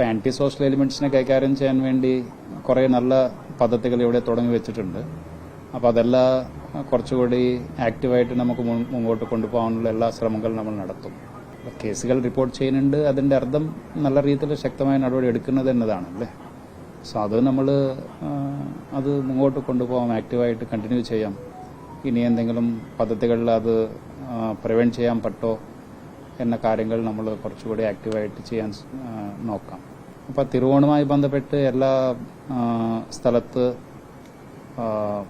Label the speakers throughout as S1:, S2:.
S1: അപ്പോൾ anti social എലിമെന്റ്സിനെ കൈകാര്യം ചെയ്യാൻ വേണ്ടി കുറേ നല്ല പദ്ധതികൾ ഇവിടെ തുടങ്ങി വെച്ചിട്ടുണ്ട്. അപ്പോൾ അതെല്ലാം കുറച്ചുകൂടി ആക്റ്റീവായിട്ട് നമുക്ക് മുമ്പോട്ട് കൊണ്ടുപോകാനുള്ള എല്ലാ ശ്രമങ്ങളും നമ്മൾ നടത്തും. കേസുകൾ റിപ്പോർട്ട് ചെയ്യുന്നുണ്ട്. അതിന്റെ അർത്ഥം നല്ല രീതിയിൽ ശക്തമായ നടപടി എടുക്കുന്നത് എന്നതാണ് അല്ലേ? സോ അത് നമ്മൾ അത് മുമ്പോട്ട് കൊണ്ടുപോകാം ആക്റ്റീവായിട്ട് കണ്ടിന്യൂ ചെയ്യാം. ഇനി എന്തെങ്കിലും പദ്ധതികളിൽ അത് പ്രിവെന്റ് ചെയ്യാൻ പറ്റോ എന്ന കാര്യങ്ങൾ നമ്മൾ കുറച്ചുകൂടി ആക്റ്റീവായിട്ട് ചെയ്യാൻ നോക്കാം. അപ്പോൾ തിരുവോണമായി ബന്ധപ്പെട്ട് എല്ലാ സ്ഥലത്ത്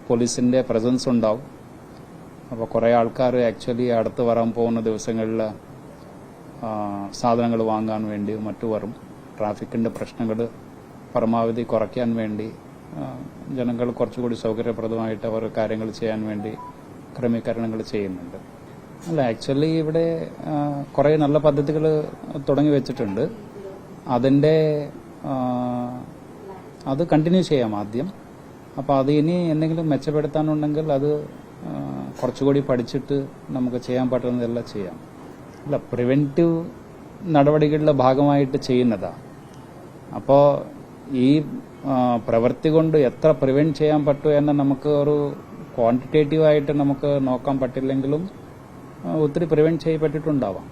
S1: പോലീസിന്റെ പ്രസൻസ് ഉണ്ടാവും. അപ്പോൾ കുറേ ആൾക്കാർ ആക്ച്വലി അടുത്ത് വരാൻ പോകുന്ന ദിവസങ്ങളിൽ സാധനങ്ങൾ വാങ്ങാൻ വേണ്ടി മറ്റു വരും. ട്രാഫിക്കിന്റെ പ്രശ്നങ്ങൾ പരമാവധി കുറയ്ക്കാൻ വേണ്ടി ജനങ്ങൾ കുറച്ചുകൂടി സൗകര്യപ്രദമായിട്ട് അവർ കാര്യങ്ങൾ ചെയ്യാൻ വേണ്ടി ക്രമീകരണങ്ങൾ ചെയ്യുന്നുണ്ട്. അല്ല ആക്ച്വലി ഇവിടെ കുറെ നല്ല പദ്ധതികൾ തുടങ്ങി വെച്ചിട്ടുണ്ട്. അതിന്റെ അത് കണ്ടിന്യൂ ചെയ്യാം ആദ്യം. അപ്പോൾ അത് ഇനി എന്തെങ്കിലും മെച്ചപ്പെടുത്താനുണ്ടെങ്കിൽ അത് കുറച്ചുകൂടി പഠിച്ചിട്ട് നമുക്ക് ചെയ്യാൻ പറ്റുന്നതെല്ലാം ചെയ്യാം. അല്ല പ്രിവെന്റീവ് നടപടികളുടെ ഭാഗമായിട്ട് ചെയ്യുന്നതാ. അപ്പോൾ ഈ പ്രവൃത്തി കൊണ്ട് എത്ര പ്രിവെന്റ് ചെയ്യാൻ പറ്റും എന്ന് നമുക്ക് ഒരു ക്വാണ്ടിറ്റേറ്റീവായിട്ട് നമുക്ക് നോക്കാൻ പറ്റില്ലെങ്കിലും ഒത്തിരി പ്രിവെന്റ് ചെയ്യപ്പെട്ടിട്ടുണ്ടാവാം.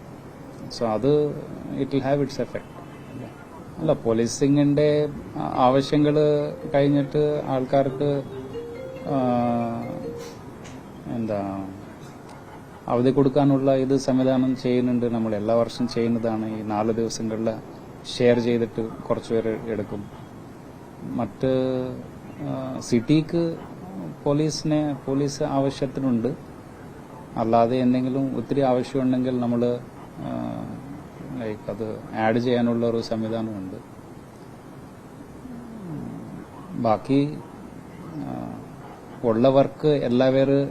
S1: സോ അത് it will have its effect അല്ല പോലീസിങ്ങിന്റെ ആവശ്യങ്ങൾ കഴിഞ്ഞിട്ട് ആൾക്കാർക്ക് എന്താ അവധി കൊടുക്കാനുള്ള ഇത് സംവിധാനം ചെയ്യുന്നുണ്ട്. നമ്മൾ എല്ലാ വർഷം ചെയ്യുന്നതാണ്. ഈ നാല് ദിവസങ്ങളിൽ ഷെയർ ചെയ്തിട്ട് കുറച്ച് പേര് എടുക്കും. മറ്റ് സിറ്റിക്ക് പോലീസിനെ പോലീസ് ആവശ്യത്തിനുണ്ട്. അല്ലാതെ എന്തെങ്കിലും ഒത്തിരി ആവശ്യമുണ്ടെങ്കിൽ നമ്മൾ ലൈക്ക് അത് ആഡ് ചെയ്യാനുള്ള ഒരു സംവിധാനമുണ്ട്. ബാക്കി ഉള്ള വർക്ക് എല്ലാവരും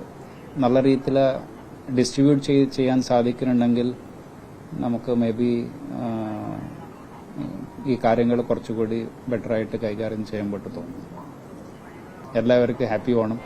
S1: നല്ല രീതിയിൽ ഡിസ്ട്രിബ്യൂട്ട് ചെയ്ത് ചെയ്യാൻ സാധിക്കുന്നുണ്ടെങ്കിൽ നമുക്ക് മേ ബി ഈ കാര്യങ്ങൾ കുറച്ചുകൂടി ബെറ്ററായിട്ട് കൈകാര്യം ചെയ്യാൻ പറ്റും തോന്നുന്നു. എല്ലാവർക്കും ഹാപ്പി ഓണം